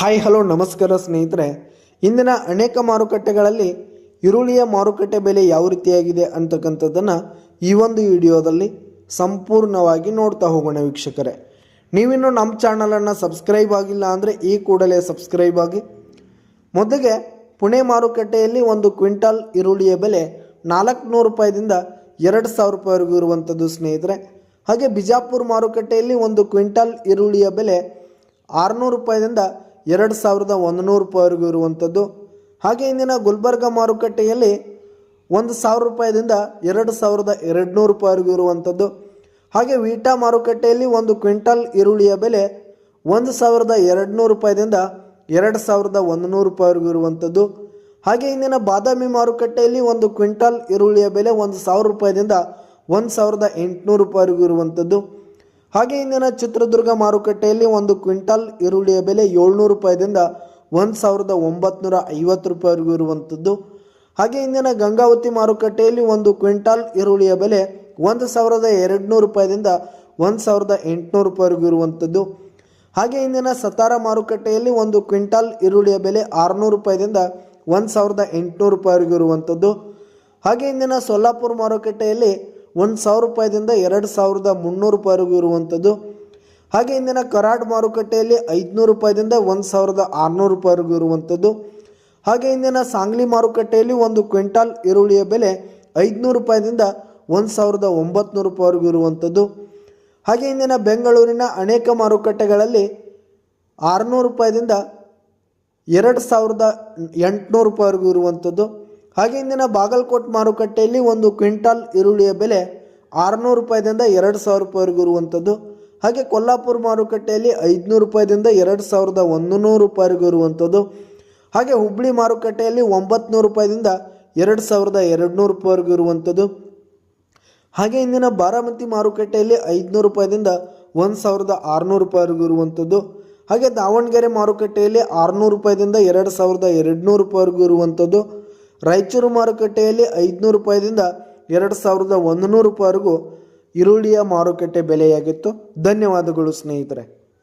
Hi, hello, ನಮಸ್ಕಾರ ಸ್ನೇಹಿತರೆ. ಇಂದಿನ ಅನೇಕ ಮಾರುಕಟ್ಟೆಗಳಲ್ಲಿ ಈರುಳ್ಳಿಯ ಮಾರುಕಟ್ಟೆ ಬೆಲೆ ಯಾವ ರೀತಿಯಾಗಿದೆ ಅಂತಕ್ಕಂಥದ್ದನ್ನು ಈ ಒಂದು ವಿಡಿಯೋದಲ್ಲಿ ಸಂಪೂರ್ಣವಾಗಿ ನೋಡ್ತಾ ಹೋಗೋಣ ವೀಕ್ಷಕರೇ. ನೀವಿನ್ನು ನಮ್ಮ ಚಾನಲನ್ನು ಸಬ್ಸ್ಕ್ರೈಬ್ ಆಗಿಲ್ಲ ಅಂದರೆ ಈ ಕೂಡಲೇ ಸಬ್ಸ್ಕ್ರೈಬ್ ಆಗಿ. ಮೊದಲಿಗೆ ಪುಣೆ ಮಾರುಕಟ್ಟೆಯಲ್ಲಿ ಒಂದು ಕ್ವಿಂಟಲ್ ಈರುಳ್ಳಿಯ ಬೆಲೆ ನಾಲ್ಕುನೂರು ರೂಪಾಯಿದಿಂದ ಎರಡು ಸಾವಿರ ರೂಪಾಯಿವರೆಗೂ ಇರುವಂಥದ್ದು ಸ್ನೇಹಿತರೆ. ಹಾಗೆ ಬಿಜಾಪುರ ಮಾರುಕಟ್ಟೆಯಲ್ಲಿ ಒಂದು ಕ್ವಿಂಟಲ್ ಈರುಳ್ಳಿಯ ಬೆಲೆ ಆರುನೂರು ರೂಪಾಯಿದಿಂದ ಎರಡು ಸಾವಿರದ ಒಂದು ನೂರು ರೂಪಾಯಿವರೆಗೂ ಇರುವಂಥದ್ದು. ಹಾಗೆ ಇಂದಿನ ಗುಲ್ಬರ್ಗ ಮಾರುಕಟ್ಟೆಯಲ್ಲಿ ಒಂದು ಸಾವಿರ ರೂಪಾಯಿದಿಂದ ಎರಡು ಸಾವಿರದ ಎರಡು ನೂರು ರೂಪಾಯಿವರೆಗೂ ಇರುವಂಥದ್ದು. ಹಾಗೆ ವೀಟಾ ಮಾರುಕಟ್ಟೆಯಲ್ಲಿ ಒಂದು ಕ್ವಿಂಟಲ್ ಈರುಳ್ಳಿಯ ಬೆಲೆ ಒಂದು ಸಾವಿರದ ಎರಡು ನೂರು ರೂಪಾಯಿದಿಂದ ಎರಡು ಸಾವಿರದ ಒಂದು ನೂರು ರೂಪಾಯಿವರೆಗೂ ಇರುವಂಥದ್ದು. ಹಾಗೆ ಇಂದಿನ ಬಾದಾಮಿ ಮಾರುಕಟ್ಟೆಯಲ್ಲಿ ಒಂದು ಕ್ವಿಂಟಲ್ ಈರುಳ್ಳಿಯ ಬೆಲೆ ಒಂದು ಸಾವಿರ ರೂಪಾಯಿದಿಂದ ಒಂದು ಸಾವಿರದ ಎಂಟುನೂರು ರೂಪಾಯಿವರೆಗೂ ಇರುವಂಥದ್ದು. ಹಾಗೆ ಇಂದಿನ ಚಿತ್ರದುರ್ಗ ಮಾರುಕಟ್ಟೆಯಲ್ಲಿ ಒಂದು ಕ್ವಿಂಟಲ್ ಈರುಳ್ಳಿಯ ಬೆಲೆ ಏಳ್ನೂರು ರೂಪಾಯಿದಿಂದ ಒಂದು ಸಾವಿರದ ಒಂಬತ್ನೂರ ಐವತ್ತು ರೂಪಾಯಿವರೆಗೂ ಇರುವಂಥದ್ದು ಹಾಗೆ ಇಂದಿನ ಗಂಗಾವತಿ ಮಾರುಕಟ್ಟೆಯಲ್ಲಿ ಒಂದು ಕ್ವಿಂಟಾಲ್ ಈರುಳ್ಳಿಯ ಬೆಲೆ ಒಂದು ಸಾವಿರದ ಎರಡುನೂರು ರೂಪಾಯಿದಿಂದ ಒಂದು ಸಾವಿರದ ಎಂಟುನೂರು ರೂಪಾಯಿವರೆಗೂ ಇರುವಂಥದ್ದು ಹಾಗೆ ಇಂದಿನ ಸತಾರ ಮಾರುಕಟ್ಟೆಯಲ್ಲಿ ಒಂದು ಕ್ವಿಂಟಾಲ್ ಈರುಳ್ಳಿಯ ಬೆಲೆ ಆರುನೂರು ರೂಪಾಯಿದಿಂದ ಒಂದು ಸಾವಿರದ ಎಂಟುನೂರು ರೂಪಾಯಿವರೆಗೂ ಇರುವಂಥದ್ದು ಹಾಗೆ ಇಂದಿನ ಸೊಲ್ಲಾಪುರ ಮಾರುಕಟ್ಟೆಯಲ್ಲಿ ಒಂದು ಸಾವಿರ ರೂಪಾಯಿದಿಂದ ಎರಡು ಸಾವಿರದ ಮುನ್ನೂರು ರೂಪಾಯಿವರೆಗೂ ಇರುವಂಥದ್ದು. ಹಾಗೆ ಇಂದಿನ ಕರಾಡ್ ಮಾರುಕಟ್ಟೆಯಲ್ಲಿ ಐದುನೂರು ರೂಪಾಯಿದಿಂದ ಒಂದು ಸಾವಿರದ ಆರುನೂರು ರೂಪಾಯಿವರೆಗೂ ಇರುವಂಥದ್ದು. ಹಾಗೆ ಇಂದಿನ ಸಾಂಗ್ಲಿ ಮಾರುಕಟ್ಟೆಯಲ್ಲಿ ಒಂದು ಕ್ವಿಂಟಾಲ್ ಈರುಳ್ಳಿಯ ಬೆಲೆ ಐದುನೂರು ರೂಪಾಯಿದಿಂದ ಒಂದು ಸಾವಿರದ ಒಂಬತ್ನೂರು ರೂಪಾಯಿವರೆಗೂ ಇರುವಂಥದ್ದು. ಹಾಗೆ ಇಂದಿನ ಬೆಂಗಳೂರಿನ ಅನೇಕ ಮಾರುಕಟ್ಟೆಗಳಲ್ಲಿ ಆರುನೂರು ರೂಪಾಯಿದಿಂದ ಎರಡು ಸಾವಿರದ ಎಂಟುನೂರು ರೂಪಾಯಿವರೆಗೂ ಇರುವಂಥದ್ದು. ಹಾಗೆ ಇಂದಿನ ಬಾಗಲಕೋಟ್ ಮಾರುಕಟ್ಟೆಯಲ್ಲಿ ಒಂದು ಕ್ವಿಂಟಾಲ್ ಈರುಳ್ಳಿಯ ಬೆಲೆ ಆರುನೂರು ರೂಪಾಯಿದಿಂದ ಎರಡು ಸಾವಿರ ರೂಪಾಯಿವರೆಗೂ ಇರುವಂಥದ್ದು. ಹಾಗೆ ಕೊಲ್ಲಾಪುರ ಮಾರುಕಟ್ಟೆಯಲ್ಲಿ ಐದುನೂರು ರೂಪಾಯಿದಿಂದ ಎರಡು ಸಾವಿರದ ಒಂದು ನೂರು ರೂಪಾಯಿವರೆಗೂ ಇರುವಂಥದ್ದು. ಹಾಗೆ ಹುಬ್ಬಳ್ಳಿ ಮಾರುಕಟ್ಟೆಯಲ್ಲಿ ಒಂಬತ್ತು ರೂಪಾಯಿದಿಂದ ಎರಡು ಸಾವಿರದ ಎರಡುನೂರು ರೂಪಾಯಿವರೆಗೂ ಇರುವಂಥದ್ದು. ಹಾಗೆ ಇಂದಿನ ಬಾರಾಮತಿ ಮಾರುಕಟ್ಟೆಯಲ್ಲಿ ಐದುನೂರು ರೂಪಾಯಿದಿಂದ ಒಂದು ಸಾವಿರದ ಆರುನೂರು ರೂಪಾಯಿವರೆಗೂ ಇರುವಂಥದ್ದು. ಹಾಗೆ ದಾವಣಗೆರೆ ಮಾರುಕಟ್ಟೆಯಲ್ಲಿ ಆರುನೂರು ರೂಪಾಯಿದಿಂದ ಎರಡು ಸಾವಿರದ ಎರಡುನೂರು ರೂಪಾಯಿವರೆಗೂ ಇರುವಂಥದ್ದು. ರಾಯಚೂರು ಮಾರುಕಟ್ಟೆಯಲ್ಲಿ ಐದುನೂರು ರೂಪಾಯಿದಿಂದ ಎರಡು ಸಾವಿರದ ಒಂದು ನೂರು ರೂಪಾಯಿವರೆಗೂ ಈರುಳ್ಳಿಯ ಮಾರುಕಟ್ಟೆ ಬೆಲೆಯಾಗಿತ್ತು. ಧನ್ಯವಾದಗಳು ಸ್ನೇಹಿತರೆ.